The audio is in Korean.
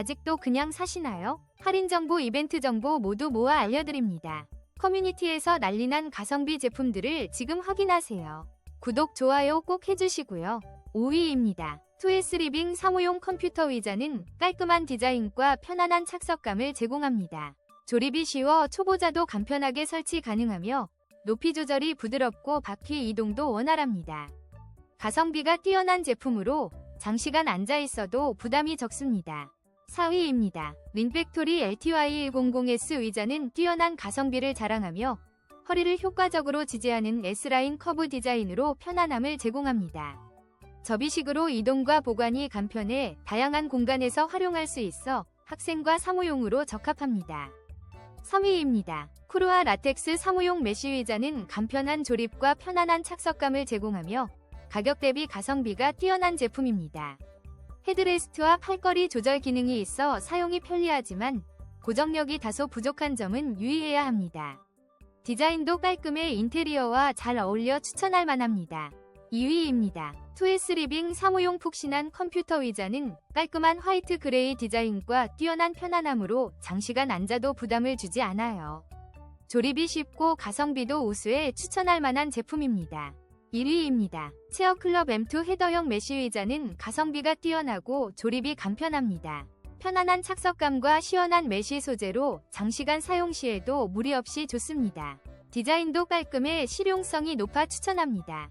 아직도 그냥 사시나요? 할인 정보, 이벤트 정보 모두 모아 알려드립니다. 커뮤니티에서 난리난 가성비 제품들을 지금 확인하세요. 구독, 좋아요 꼭 해주시고요. 5위입니다. 2S 리빙 사무용 컴퓨터 의자는 깔끔한 디자인과 편안한 착석감을 제공합니다. 조립이 쉬워 초보자도 간편하게 설치 가능하며 높이 조절이 부드럽고 바퀴 이동도 원활합니다. 가성비가 뛰어난 제품으로 장시간 앉아 있어도 부담이 적습니다. 4위입니다. 린팩토리 LTY100S 의자는 뛰어난 가성비를 자랑하며 허리를 효과적으로 지지하는 S라인 커브 디자인으로 편안함을 제공합니다. 접이식으로 이동과 보관이 간편해 다양한 공간에서 활용할 수 있어 학생과 사무용으로 적합합니다. 3위입니다. 쿠르아 라텍스 사무용 메쉬 의자는 간편한 조립과 편안한 착석감을 제공하며 가격 대비 가성비가 뛰어난 제품입니다. 헤드레스트와 팔걸이 조절 기능이 있어 사용이 편리하지만 고정력이 다소 부족한 점은 유의해야 합니다. 디자인도 깔끔해 인테리어와 잘 어울려 추천할 만합니다. 2위입니다. 2S 리빙 사무용 푹신한 컴퓨터 의자는 깔끔한 화이트 그레이 디자인과 뛰어난 편안함으로 장시간 앉아도 부담을 주지 않아요. 조립이 쉽고 가성비도 우수해 추천할 만한 제품입니다. 1위입니다. 체어클럽 M2 헤더형 메쉬 의자는 가성비가 뛰어나고 조립이 간편합니다. 편안한 착석감과 시원한 메쉬 소재로 장시간 사용 시에도 무리 없이 좋습니다. 디자인도 깔끔해 실용성이 높아 추천합니다.